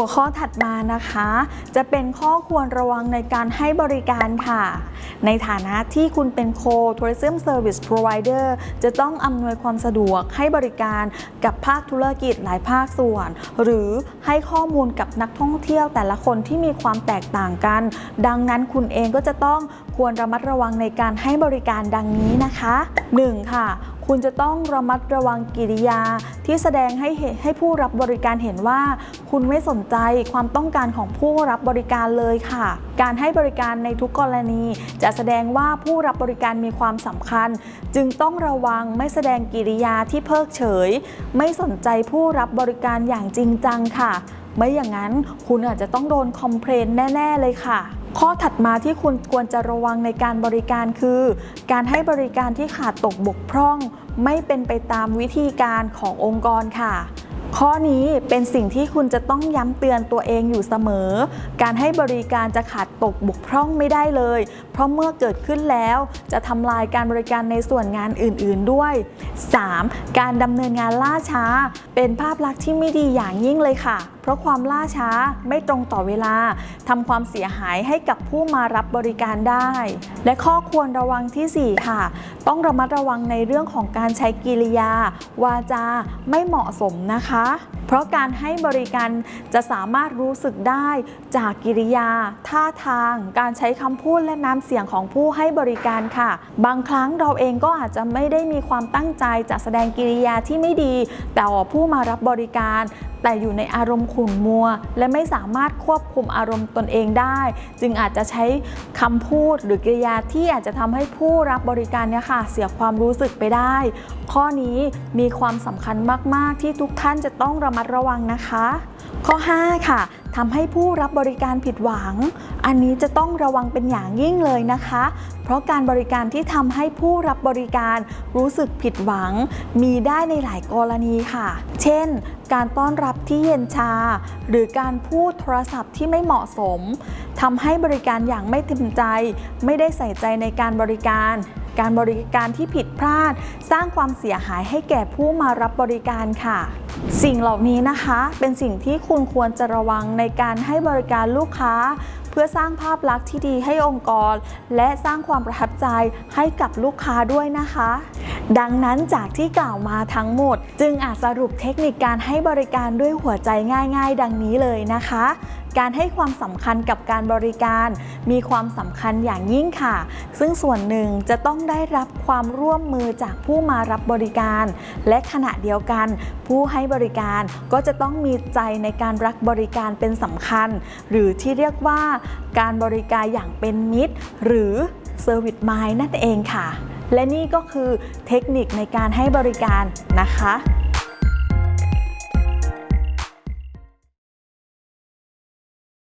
หัวข้อถัดมานะคะ จะเป็นข้อควรระวังในการให้บริการค่ะ ในฐานะที่คุณเป็น Co-Tourism Service Provider จะต้องอำนวยความสะดวกให้บริการกับภาคธุรกิจหลายภาคส่วน หรือให้ข้อมูลกับนักท่องเที่ยวแต่ละคนที่มีความแตกต่างกัน ดังนั้นคุณเองก็จะต้องควรระมัดระวังในการให้บริการดังนี้นะคะ 1. ค่ะ คุณจะต้องระมัดระวังกิริยาที่แสดงให้ให้ผู้รับบริการเห็นว่า คุณไม่สนใจความต้องการของผู้รับบริการเลยค่ะ การให้บริการในทุกกรณี จะแสดงว่าผู้รับบริการมีความสำคัญ จึงต้องระวังไม่แสดงกิริยาที่เพิกเฉย ไม่สนใจผู้รับบริการอย่างจริงจังค่ะ ไม่อย่างนั้นคุณอาจจะต้องโดนคอมเพลนแน่ ๆ เลยค่ะ ข้อถัดมาที่คุณควรจะระวังในการบริการคือ การให้บริการที่ขาดตกบกพร่อง ไม่เป็นไปตามวิธีการขององค์กรค่ะข้อนี้เป็นสิ่งที่คุณจะต้องย้ำเตือนตัวเองอยู่เสมอ การให้บริการจะขาดตกบกพร่องไม่ได้เลย เพราะเมื่อเกิดขึ้นแล้ว จะทำลายการบริการในส่วนงานอื่น ๆด้วย 3. การดำเนินงานล่าช้า เป็นภาพลักษณ์ที่ไม่ดีอย่างยิ่งเลยค่ะ ราะความล่าช้าไม่ตรงต่อเวลาทำความเสียหายให้กับผู้มารับบริการได้ และข้อควรระวังทีสี่4 ค่ะ ต้องระมัดระวังในเรื่องของการใช้กิริยา วาจาไม่เหมาะสมนะคะ เพราะการให้บริการจะสามารถรู้สึกได้จากกิริยา ท่าทาง การใช้คำพูดและน้ำเสียงของผู้ให้บริการค่ะ บางครั้งเราเองก็อาจจะไม่ได้มีความตั้งใจจะแสดงกิริยาที่ไม่ดีแต่ว่าผู้มารับบริการ แต่อยู่ในอารมณ์ขุ่นมัว และไม่สามารถควบคุมอารมณ์ตนเองได้ จึงอาจจะใช้คำพูดหรือกิริยาที่อาจจะทำให้ผู้รับบริการเนี่ยค่ะเสียความรู้สึกไปได้ ข้อนี้มีความสำคัญมาก ๆ ที่ทุกท่านจะต้องระมัดระวังนะคะ ข้อ 5 ค่ะทำให้ผู้รับบริการผิดหวัง อันนี้จะต้องระวังเป็นอย่างยิ่งเลยนะคะ เพราะการบริการที่ทำให้ผู้รับบริการรู้สึกผิดหวัง มีได้ในหลายกรณีค่ะ เช่น การต้อนรับที่เย็นชา หรือการพูดโทรศัพท์ที่ไม่เหมาะสมทำให้บริการอย่างไม่เต็มใจ ไม่ได้ใส่ใจในการบริการ การบริการที่ผิดพลาด สร้างความเสียหายให้แก่ผู้มารับบริการค่ะ สิ่งเหล่านี้นะคะเป็นสิ่งที่คุณควรจะระวังในการให้บริการลูกค้า เพื่อสร้างภาพลักษณ์ที่ดีให้องค์กร และสร้างความประทับใจให้กับลูกค้าด้วยนะคะ ดังนั้นจากที่กล่าวมาทั้งหมด จึงอาจสรุปเทคนิคการให้บริการด้วยหัวใจง่าย ๆ ดังนี้เลยนะคะ การให้ความสำคัญกับการบริการ มีความสำคัญอย่างยิ่งค่ะ ซึ่งส่วนหนึ่งจะต้องได้รับความร่วมมือจากผู้มารับบริการ และขณะเดียวกัน ผู้ให้บริการก็จะต้องมีใจในการรักบริการเป็นสำคัญ หรือที่เรียกว่าการบริการอย่างเป็นมิตร หรือ Service Mind นั่นเองค่ะ และนี่ก็คือเทคนิคในการให้บริการนะคะ